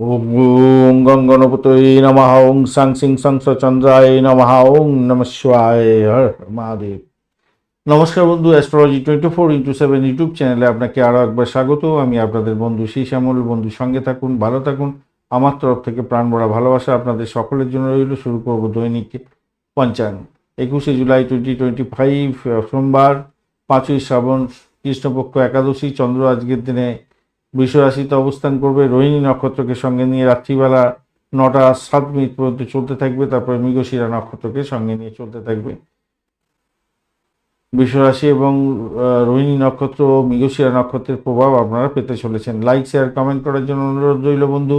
ওম গং গণপতয়ে নমঃ ওং সাং সিং সংস চন্দ্রায় নমঃ ওং নম শিবায় হর মহাদেব নমস্কার বন্ধু astrology twenty four into seven YouTube চ্যানেলে আপনাকে আরও একবার স্বাগত। আমি আপনাদের বন্ধু শ্রী শ্যামল বন্ধু, সঙ্গে থাকুন, ভালো থাকুন। আমার তরফ থেকে প্রাণ ভরা ভালোবাসা আপনাদের সকলের জন্য রইল। শুরু করব দৈনিক পঞ্চাঙ্গ। একুশে জুলাই টোয়েন্টি টোয়েন্টি ফাইভ সোমবার, পাঁচই শ্রাবণ, কৃষ্ণপক্ষ একাদশী, চন্দ্র আজকের দিনে বৃষ রাশিতে অবস্থান করবে। রোহিণী নক্ষত্রকে সঙ্গে নিয়ে রাত্রিবেলা নটা সাত মিনিট পর্যন্ত চলতে থাকবে। তারপরে মৃগশিরা নক্ষত্রকে সঙ্গে নিয়ে চলতে থাকবে। বৃষরাশি এবং রোহিণী নক্ষত্র ও মৃগশিরা নক্ষত্রের প্রভাব আপনারা পেতে চলেছেন। লাইক শেয়ার কমেন্ট করার জন্য অনুরোধ রইল বন্ধু।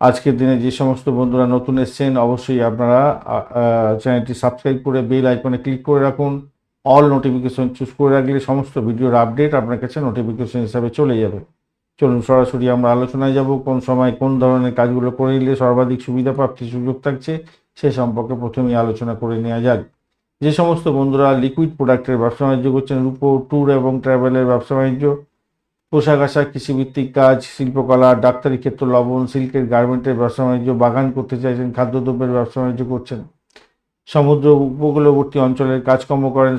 আজকের দিনে যে সমস্ত বন্ধুরা নতুন এসছেন, অবশ্যই আপনারা চ্যানেলটি সাবস্ক্রাইব করে বেল আইকনে ক্লিক করে রাখুন। অল নোটিফিকেশন চুজ করে রাখলে সমস্ত ভিডিওর আপডেট আপনার কাছে নোটিফিকেশন হিসাবে চলে যাবে। চলুন সরাসরি আমরা আলোচনায় যাব, কোন সময় কোন ধরনের কাজগুলো করে নিলে সর্বাধিক সুবিধা প্রাপ্তির সুযোগ থাকছে, সে সম্পর্কে প্রথমেই আলোচনা করে নেওয়া যাক। যে সমস্ত বন্ধুরা লিকুইড প্রোডাক্টের ব্যবসা বাণিজ্য করছেন, রূপো ট্যুর এবং ট্রাভেলের ব্যবসা বাণিজ্য, পোশাক আশাক, কৃষিভিত্তিক কাজ, শিল্পকলা, ডাক্তারি ক্ষেত্র, লবণ সিল্কের গার্মেন্টের ব্যবসা বাণিজ্য, বাগান করতে চাইছেন, খাদ্যদ্রব্যের ব্যবসা বাণিজ্য করছেন। সমুদ্র উপকূলবর্তী অঞ্চলের কাজকর্ম করেন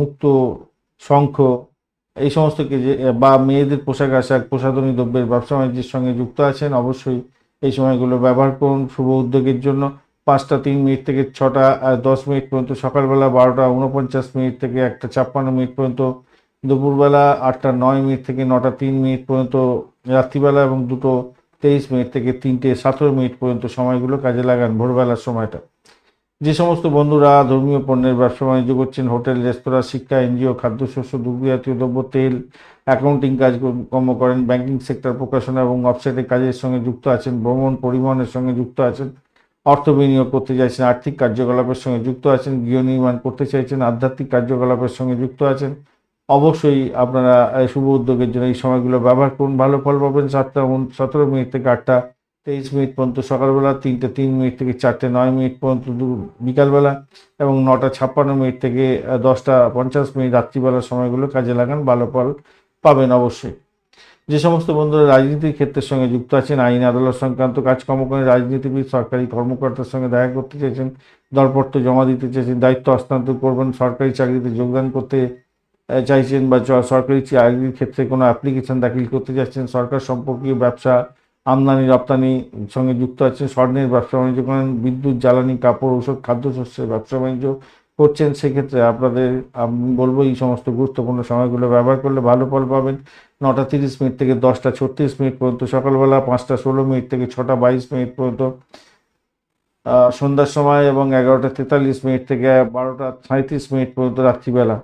মুক্ত শঙ্খ, এই সমস্ত যে, বা মেয়েদের পোশাক আশাক, প্রসাধনী দ্রব্যের ব্যবসা বাণিজ্যের সঙ্গে যুক্ত আছেন, অবশ্যই এই সময়গুলো ব্যবহার করুন শুভ উদ্যোগের জন্য। পাঁচটা তিন মিনিট থেকে ছটা দশ মিনিট পর্যন্ত সকালবেলা বারোটা উনপঞ্চাশ মিনিট থেকে একটা ছাপ্পান্ন মিনিট পর্যন্ত, দুপুরবেলা আটটা নয় মিনিট থেকে নটা তিন মিনিট পর্যন্ত, রাত্রিবেলা এবং দুটো তেইশ মিনিট থেকে তিনটে সতেরো মিনিট পর্যন্ত সময়গুলো কাজে লাগান ভোরবেলার সময়টা। যে সমস্ত বন্ধুরা ধর্মীয় পণ্যের ব্যবসা বাণিজ্য করছেন, হোটেল, রেস্তোরাঁ, শিক্ষা, এনজিও, খাদ্যশস্য দুগ্ধ জাতীয় দ্রব্য, তেল, অ্যাকাউন্টিং কাজ কর্ম করেন, ব্যাংকিং সেক্টর প্রকাশনা এবং অফসাইটের কাজের সঙ্গে যুক্ত আছেন, ভ্রমণ পরিবহনের সঙ্গে যুক্ত আছেন, অর্থ বিনিয়োগ করতে চাইছেন, আর্থিক কার্যকলাপের সঙ্গে যুক্ত আছেন, গৃহ নির্মাণ করতে চাইছেন, আধ্যাত্মিক কার্যকলাপের সঙ্গে যুক্ত আছেন। অবশ্যই আপনারা শুভ উদ্যোগের জন্য এই সময়গুলো ব্যবহার করুন, ভালো ফল পাবেন, সাতটা সতেরো মিনিট থেকে আটটা তেইশ মিনিট পর্যন্ত, সকালবেলা তিনটে, তিন মিনিট থেকে চারটে, নয় মিনিট পর্যন্ত বিকালবেলা এবং নটা ছাপ্পান্ন মিনিট থেকে দশটা পঞ্চাশ মিনিট রাত্রিবেলার সময়গুলো কাজে লাগান ভালো ফল পাবেন অবশ্যই। যে সমস্ত বন্ধুরা রাজনীতির ক্ষেত্রের সঙ্গে যুক্ত আছেন, আইন, আদালত সংক্রান্ত কাজকর্ম করেন রাজনীতিবিদ, সরকারি কর্মকর্তার সঙ্গে দেখা করতে চাইছেন দরপত্র জমা দিতে চাইছেন দায়িত্ব হস্তান্তর করবেন, সরকারি চাকরিতে যোগদান করতে চাইছেন বা সরকারি চাকরির ক্ষেত্রে কোনো অ্যাপ্লিকেশন দাখিল করতে চাইছেন সরকার সম্পর্কীয় ব্যবসা আমদানি, রপ্তানি সঙ্গে যুক্ত আছেন, স্বর্ণের ব্যবসা বাণিজ্য করেন, বিদ্যুৎ, জ্বালানি, কাপড়, ঔষধ, খাদ্যশস্যের ব্যবসা বাণিজ্য করছেন। সেক্ষেত্রে আপনাদের, আমি বলব এই সমস্ত গুরুত্বপূর্ণ সময়গুলো ব্যবহার করলে ভালো ফল পাবেন। নটা তিরিশ মিনিট থেকে দশটা ছত্রিশ মিনিট পর্যন্ত সকালবেলা, পাঁচটা ষোলো মিনিট থেকে ছটা বাইশ মিনিট পর্যন্ত। সন্ধ্যার সময় এবং এগারোটা তেতাল্লিশ মিনিট থেকে বারোটা সাঁত্রিশ মিনিট পর্যন্ত রাত্রিবেলা।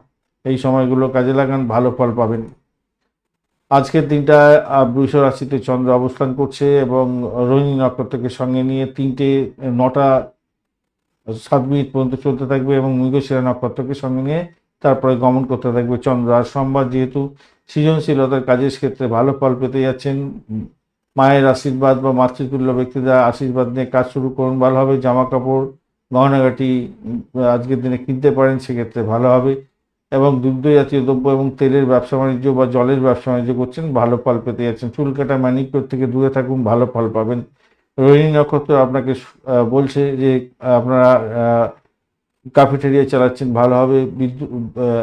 এই সময়গুলো কাজে লাগান, ভালো ফল পাবেন। আজকের দিনটা বৃষ রাশিতে চন্দ্র অবস্থান করছে এবং রোহিণী নক্ষত্রকে সঙ্গে নিয়ে তিনটে, নটা, সাত মিনিট পর্যন্ত চলতে থাকবে এবং মৃগশিরা নক্ষত্রকে সঙ্গে নিয়ে তারপরে গমন করতে থাকবে চন্দ্র। আর সোমবার যেহেতু সৃজনশীলতার কাজের ক্ষেত্রে ভালো ফল পেতে যাচ্ছেন মায়ের আশীর্বাদ বা মাতৃতুল্য ব্যক্তিরা আশীর্বাদ নিয়ে কাজ শুরু করুন, ভালো হবে। জামা কাপড়, গহনাগাটি আজকের দিনে কিনতে পারেন, সেক্ষেত্রে ভালো হবে। এবং দুগ্ধ জাতীয় দ্রব্য এবং তেলের ব্যবসা বাণিজ্য বা জলের ব্যবসা বাণিজ্য করছেন, ভালো ফল পেতে যাচ্ছেন। চুল কাটা ম্যানিকিওর থেকে দূরে থাকুন, ভালো ফল পাবেন। রোহিণী নক্ষত্র আপনাকে বলছে যে আপনারা কাফেটেরিয়া চালাচ্ছেন, ভালো হবে। বিদ্যুৎ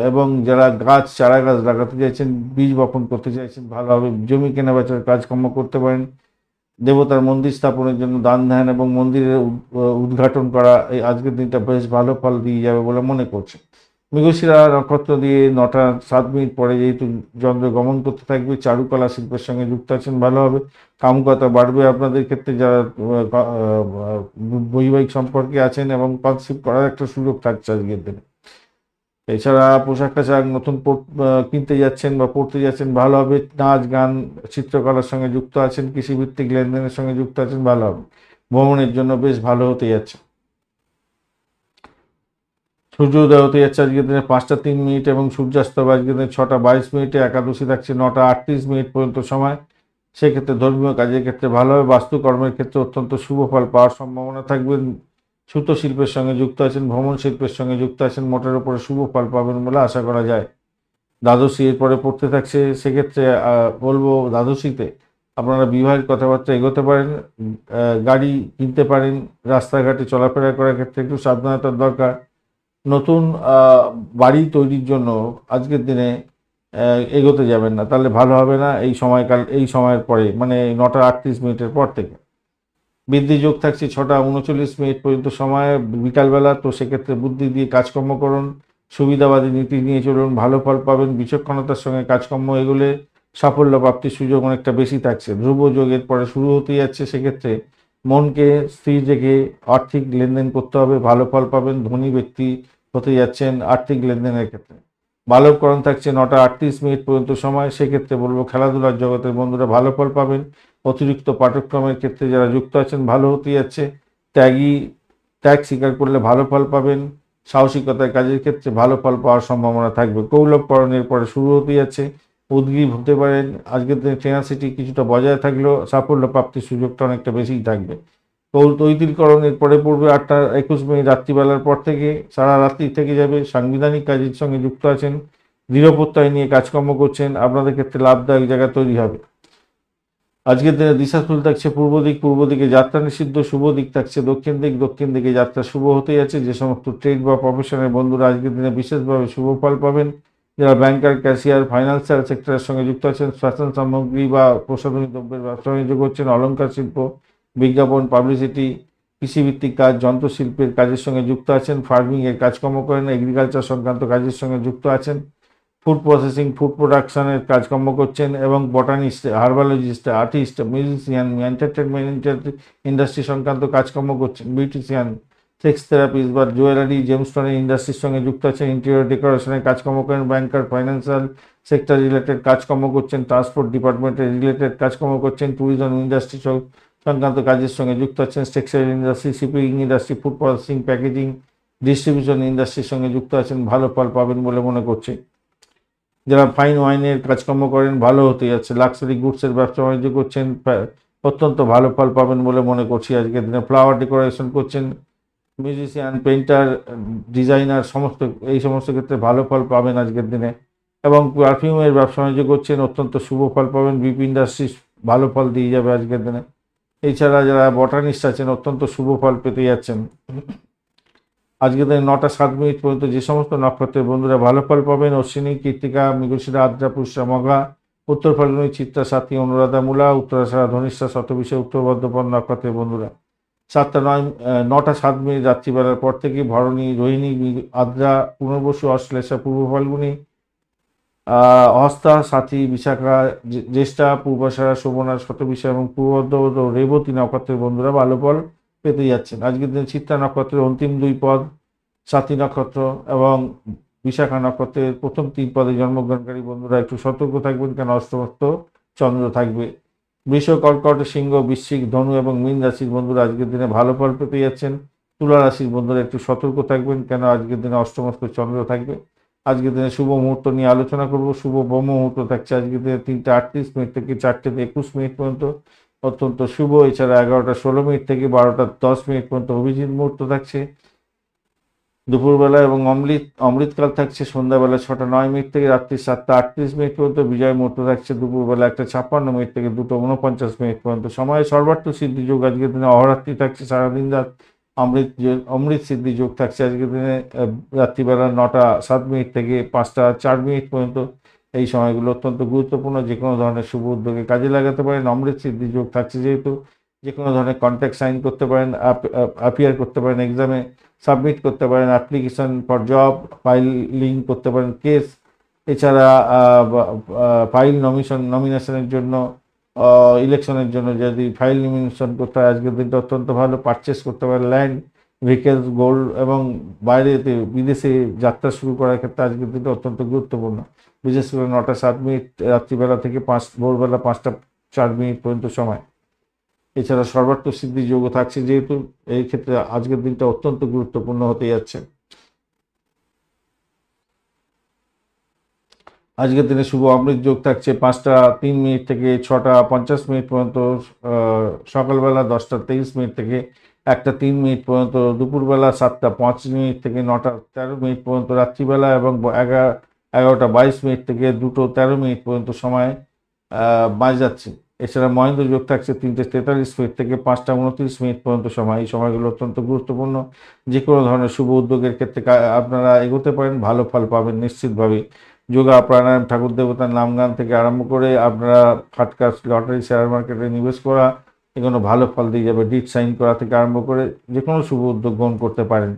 এবং যারা গাছ, চারা গাছ লাগাতে চাইছেন বীজ বপন করতে চাইছেন ভালো হবে। জমি কেনা বেচার কাজকর্ম করতে পারেন। দেবতার মন্দির স্থাপনের জন্য দান ধ্যান এবং মন্দিরের উদ্ঘাটন করা, এই আজকের দিনটা বেশ ভালো ফল দিয়ে যাবে বলে মনে করছে মৃগশিরা নক্ষত্র দিয়ে নটা সাত মিনিট পরে যেহেতু চন্দ্র গমন করতে থাকবে, চারুকলা শিল্পের সঙ্গে যুক্ত আছেন, ভালো হবে। কামকতা বাড়বে আপনাদের ক্ষেত্রে যারা বৈবাহিক সম্পর্কে আছেন এবং কনসিভ করার একটা সুযোগ থাকছে আজকের দিনে। এছাড়া পোশাক আশাক নতুন কিনতে যাচ্ছেন বা পড়তে যাচ্ছেন, ভালো হবে। নাচ, গান, চিত্রকলার সঙ্গে যুক্ত আছেন, কৃষিভিত্তিক লেনদেনের সঙ্গে যুক্ত আছেন, ভালো হবে। ভ্রমণের জন্য বেশ ভালো হতে যাচ্ছে। সূর্যোদয় হতে যাচ্ছে আজকের দিনে পাঁচটা তিন মিনিট এবং সূর্যাস্ত হবে আজকের দিনে ছটা বাইশ মিনিটে, একাদশী থাকছে নটা আটত্রিশ মিনিট পর্যন্ত সময়। সেক্ষেত্রে ধর্মীয় কাজের ক্ষেত্রে ভালো হবে, বাস্তুকর্মের ক্ষেত্রে অত্যন্ত শুভ ফল পাওয়ার সম্ভাবনা থাকবে। সুতো শিল্পের সঙ্গে যুক্ত আছেন, ভ্রমণ শিল্পের সঙ্গে যুক্ত আছেন, মোটের উপরে শুভ ফল পাবেন বলে আশা করা যায়। দ্বাদশী এরপরে পড়তে থাকছে, সেক্ষেত্রে বলব দ্বাদশীতে আপনারা বিবাহের কথাবার্তা এগোতে পারেন গাড়ি কিনতে পারেন, রাস্তাঘাটে চলাফেরা করার ক্ষেত্রে একটু সাবধানতার দরকার। নতুন বাড়ি তৈরির জন্য আজকের দিনে এগোতে যাবেন না। তাহলে ভালো হবে না এই সময়কাল, এই সময়ের পরে মানে নটা আটত্রিশ মিনিটের পর থেকে। বৃদ্ধি যোগ থাকছে ছটা উনচল্লিশ মিনিট পর্যন্ত সময়, বিকালবেলা তো সেক্ষেত্রে বুদ্ধি দিয়ে কাজকর্ম করুন, সুবিধাবাদী নীতি নিয়ে চলুন, ভালো ফল পাবেন, বিচক্ষণতার সঙ্গে কাজকর্ম এগুলে সাফল্য প্রাপ্তির সুযোগ অনেকটা বেশি থাকছে। ধ্রুব যোগের পরে শুরু হতে যাচ্ছে, সেক্ষেত্রে মনকে স্থির রেখে আর্থিক লেনদেন করতে হবে, ভালো ফল পাবেন, ধনী ব্যক্তি হতে যাচ্ছেন আর্থিক লেনদেনের ক্ষেত্রে। বালককরণ থাকছে নটা আটত্রিশ মিনিট পর্যন্ত সময়, সেক্ষেত্রে বলব খেলাধুলার জগতের বন্ধুরা ভালো ফল পাবেন। অতিরিক্ত পাঠ্যক্রমের ক্ষেত্রে যারা যুক্ত আছেন, ভালো হতে যাচ্ছে। ত্যাগী, ত্যাগ স্বীকার করলে ভালো ফল পাবেন। সাহসিকতার কাজের ক্ষেত্রে ভালো ফল পাওয়ার সম্ভাবনা থাকবে। কৌলভকরণের পরে শুরু হতে যাচ্ছে। উদ্গ্রীব হতে পারেন। আজকের দিনে টেনাসিটি কিছুটা বজায় থাকলেও সাফল্য প্রাপ্তির সুযোগটা অনেকটা বেশিই থাকবে। তৈতিলকরণের পরে পড়বে আটটা, একুশ মিনিট রাত্রিবেলার পর থেকে, সারা রাত্রি থেকে যাবে, সাংবিধানিক কাজের সঙ্গে যুক্ত আছেন প্রত্যয় নিয়ে কাজকর্ম করছেন, আপনাদের ক্ষেত্রে লাভদায়ক জায়গা তৈরি হবে। আজকের দিনে দিশাশুল থাকছে পূর্ব দিক, পূর্ব দিকে যাত্রা নিষিদ্ধ, শুভ দিক থাকছে দক্ষিণ দিক, দক্ষিণ দিকে যাত্রা শুভ হতে যাচ্ছে যে সমস্ত ট্রেড বা প্রফেশনের বন্ধুরা আজকের দিনে বিশেষভাবে শুভ ফল পাবেন। যারা ব্যাংকার, ক্যাশিয়ার, ফাইন্যান্সিয়াল সেক্টরের সঙ্গে যুক্ত আছেন, ফ্যাশন সামগ্রী বা প্রসাধনী দ্রব্যের ব্যবসা বাণিজ্য করছেন, অলংকার শিল্প বিজ্ঞাপন, পাবলিসিটি, কৃষিভিত্তিক কাজ, যন্ত্রশিল্পের কাজের সঙ্গে যুক্ত আছেন, ফার্মিংয়ের কাজকর্ম করেন এগ্রিকালচার সংক্রান্ত কাজের সঙ্গে যুক্ত আছেন ফুড প্রসেসিং ফুড প্রোডাকশনের কাজকর্ম করছেন এবং botanist herbologist artist musician entertainment industry সংক্রান্ত কাজকর্ম করছেন বিউটিশিয়ান সেক্স থেরাপিস্ট বা জুয়েলারি জেমস্টোনের ইন্ডাস্ট্রির সঙ্গে যুক্ত আছেন ইন্টেরিয়র ডেকোরেশনের কাজকর্ম করেন ব্যাংকার ফাইন্যান্সিয়াল সেক্টর রিলেটেড কাজকর্ম করছেন ট্রান্সপোর্ট ডিপার্টমেন্টের রিলেটেড কাজকর্ম করছেন ট্যুরিজম ইন্ডাস্ট্রি সংক্রান্ত কাজের সঙ্গে যুক্ত আছেন, textile industry, shipping industry, food processing, packaging, distribution ইন্ডাস্ট্রির সঙ্গে যুক্ত আছেন, ভালো ফল পাবেন বলে মনে করছি। যারা ফাইন ওয়াইনের কাজকর্ম করেন, ভালো হতে যাচ্ছে। লাক্সারি গুডসের ব্যবসা বাণিজ্য করছেন অত্যন্ত ভালো ফল পাবেন বলে মনে করছি। আজকের দিনে ফ্লাওয়ার ডেকোরেশন করছেন, মিউজিশিয়ান, পেইন্টার, ডিজাইনার, সমস্ত, এই সমস্ত ক্ষেত্রে ভালো ফল পাবেন আজকের দিনে। এবং পারফিউমের ব্যবসা বাণিজ্য করছেন, অত্যন্ত শুভ ফল পাবেন। বিপি ইন্ডাস্ট্রি ভালো ফল দিয়ে যাবে আজকের দিনে। এছাড়া যারা বটানিস্ট আছেন, অত্যন্ত শুভ ফল পেতে যাচ্ছেন। আজকে দিনে নটা সাত মিনিট পর্যন্ত যে সমস্ত নক্ষত্রের বন্ধুরা ভালো ফল পাবেন, অশ্বিনী কৃত্তিকা মৃগশিরা আদ্রা পুষ্যা মঘা উত্তর ফাল্গুনী চিত্রা, সাথী, অনুরাধা, মূলা, উত্তরাশারা, ধনিষ্ঠা শতবিশে উত্তর বর্ধমান নক্ষত্রের বন্ধুরা। সাতটা নয় নটা সাত মিনিট রাত্রিবেলার পর থেকে ভরণী, রোহিণী আদ্রা, পুনর্বসু, অশ্লেষা, পূর্ব ফাল্গুনী আহ, হস্তা সাথী বিশাখা জ্যেষ্ঠা পূর্বাশারা শোভনা শতবিশা এবং পূর্বদ্রবদ রেবতী নক্ষত্রের বন্ধুরা ভালো ফল পেতে যাচ্ছেন। আজকের দিনে চিত্রা নক্ষত্রের অন্তিম দুই পদ সাথী নক্ষত্র এবং বিশাখা নক্ষত্রের প্রথম তিন পদে জন্মগ্রহণকারী বন্ধুরা একটু সতর্ক থাকবেন কেন অস্তমস্ত চন্দ্র থাকবে। বৃষ কর্কট সিংহ বৃশ্চিক ধনু এবং মীন রাশির বন্ধুরা আজকের দিনে ভালো ফল পেতে যাচ্ছেন। তুলা রাশির বন্ধুরা একটু সতর্ক থাকবেন কেন আজকের দিনে অষ্টমস্ত চন্দ্র থাকবে। আজকের দিনে শুভ মুহূর্ত নিয়ে আলোচনা করব। শুভ ব্রহ্ম মুহূর্ত থাকছে আজকের দিনে তিনটে আটত্রিশ মিনিট থেকে চারটে একুশ মিনিট পর্যন্ত। অত্যন্ত শুভ, এছাড়া এগারোটা ষোলো মিনিট থেকে বারোটা দশ মিনিট পর্যন্ত অভিজিৎ মুহূর্ত থাকছে। দুপুরবেলা এবং অমৃত, অমৃতকাল থাকছে, সন্ধ্যাবেলা ছটা নয় মিনিট থেকে রাত্রি সাতটা আটত্রিশ মিনিট পর্যন্ত। বিজয় মুহূর্ত থাকছে, দুপুরবেলা একটা ছাপ্পান্ন মিনিট থেকে দুটো উনপঞ্চাশ মিনিট পর্যন্ত। সময় সর্বার্থ সিদ্ধি যোগ, আজকের দিনে অহরাত্রি থাকছে, সারাদিন রাত অমৃত অমৃত সিদ্ধি যোগ থাকছে। আজকের দিনে রাত্রিবেলা নটা সাত মিনিট থেকে পাঁচটা চার মিনিট পর্যন্ত এই সময়গুলো অত্যন্ত গুরুত্বপূর্ণ। যে কোনো ধরনের শুভ উদ্যোগে কাজে লাগাতে পারেন। অমৃত সিদ্ধি যোগ থাকছে যেহেতু যে কোনো ধরনের কন্ট্যাক্ট সাইন করতে পারেন অ্যাপিয়ার করতে পারেন এক্সামে সাবমিট করতে পারেন অ্যাপ্লিকেশন ফর জব ফাইলিং করতে পারেন কেস এছাড়া ফাইল নমিশন নমিনেশনের জন্য ইলেকশনের জন্য যদি ফাইল নমিনেশন করতে হয়, আজকের দিনটা অত্যন্ত ভালো পারচেস করতে পারে ল্যান্ড ভেহিকেলস গোল্ড এবং বাইরেতে বিদেশে যাত্রা শুরু করার ক্ষেত্রে আজকের দিনটা অত্যন্ত গুরুত্বপূর্ণ। বিশেষ করে নটা সাত মিনিট, রাত্রিবেলা থেকে পাঁচ, ভোরবেলা পাঁচটা চার মিনিট পর্যন্ত সময়। এছাড়া সর্বার্থ সিদ্ধি যোগ্য থাকছে যেহেতু এই ক্ষেত্রে আজকের দিনটা অত্যন্ত গুরুত্বপূর্ণ হতে যাচ্ছে। আজকের দিনে শুভ অমৃত যোগ থাকছে পাঁচটা তিন মিনিট থেকে ছটা পঞ্চাশ মিনিট পর্যন্ত সকালবেলা দশটা তেইশ মিনিট থেকে একটা তিন মিনিট পর্যন্ত, দুপুরবেলা সাতটা পাঁচ মিনিট থেকে নটা তেরো মিনিট পর্যন্ত, রাত্রিবেলা এবং এগারো এগারোটা বাইশ মিনিট থেকে দুটো তেরো মিনিট পর্যন্ত সময় বাজ যাচ্ছে। এছাড়া মহেন্দ্র যোগ থাকছে তিনটে তেতাল্লিশ মিনিট থেকে পাঁচটা উনত্রিশ মিনিট পর্যন্ত সময়। এই সময়গুলো অত্যন্ত গুরুত্বপূর্ণ। যে কোনো ধরনের শুভ উদ্যোগের ক্ষেত্রে আপনারা এগোতে পারেন, ভালো ফল পাবেন নিশ্চিতভাবে যোগা প্রাণায়াম ঠাকুর দেবতার নাম গান থেকে আরম্ভ করে আপনারা ফাটকাস লটারি, শেয়ার মার্কেটে নিবেশ করা, এগুলো ভালো ফল দিয়ে যাবে। ডিট সাইন করা থেকে আরম্ভ করে যে কোনো শুভ উদ্যোগ গ্রহণ করতে পারেন।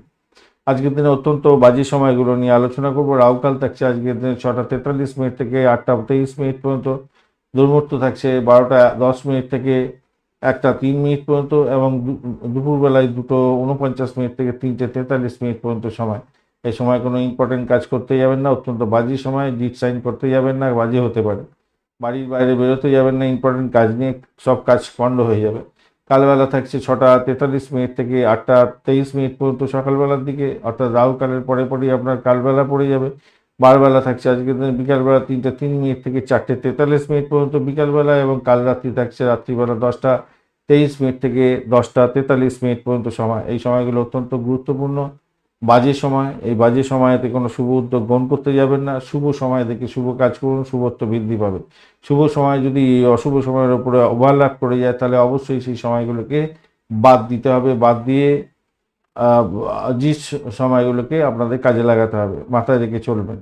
আজকের দিনে অত্যন্ত বাজে সময়গুলো নিয়ে আলোচনা করব। রাহুকাল থাকছে আজকের দিনে ছটা তেতাল্লিশ মিনিট থেকে আটটা তেইশ মিনিট পর্যন্ত। দুর্মূর্ত থাকছে বারোটা দশ মিনিট থেকে একটা তিন মিনিট পর্যন্ত এবং দুপুরবেলায় দুটো উনপঞ্চাশ মিনিট থেকে তিনটে তেতাল্লিশ মিনিট পর্যন্ত সময়। এই সময় কোনো ইম্পর্টেন্ট কাজ করতে যাবেন না, অত্যন্ত বাজে সময় ডিট সাইন করতে যাবেন না, বাজে হতে পারে। বাড়ির বাইরে বেরোতে যাবেন না ইম্পর্টেন্ট কাজ নিয়ে সব কাজ পণ্ড হয়ে যাবে। কালবেলা থাকছে ছটা তেতাল্লিশ মিনিট থেকে আটটা তেইশ মিনিট পর্যন্ত সকালবেলার দিকে, অর্থাৎ রাহুকালের পরে পরেই আপনার কালবেলা পড়ে যাবে। বারবেলা থাকছে আজকের দিনে বিকালবেলা তিনটে তিন মিনিট থেকে চারটে তেতাল্লিশ মিনিট পর্যন্ত বিকালবেলা এবং কাল রাত্রি থাকছে রাত্রিবেলা দশটা তেইশ মিনিট থেকে দশটা তেতাল্লিশ মিনিট পর্যন্ত সময়। এই সময়গুলো অত্যন্ত গুরুত্বপূর্ণ। বাজে সময়, এই বাজে সময়তে কোনো শুভ উদ্যোগ গ্রহণ করতে যাবেন না। শুভ সময় দেখে শুভ কাজ করুন, শুভত্ব বৃদ্ধি পাবে। শুভ সময় যদি অশুভ সময়ের উপরে ওভারল্যাপ করে যায়, তাহলে অবশ্যই সেই সময়গুলোকে বাদ দিতে হবে। বাদ দিয়ে যে সময়গুলোকে আপনাদের কাজে লাগাতে হবে, মাথায় রেখে চলবেন।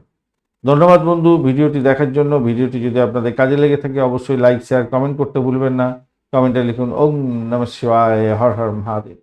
ধন্যবাদ বন্ধু ভিডিওটি দেখার জন্য। ভিডিওটি যদি আপনাদের কাজে লেগে থাকে, অবশ্যই লাইক শেয়ার কমেন্ট করতে ভুলবেন না। কমেন্টে লিখুন, ওম নম শিবায়, হর হর মহাদেব।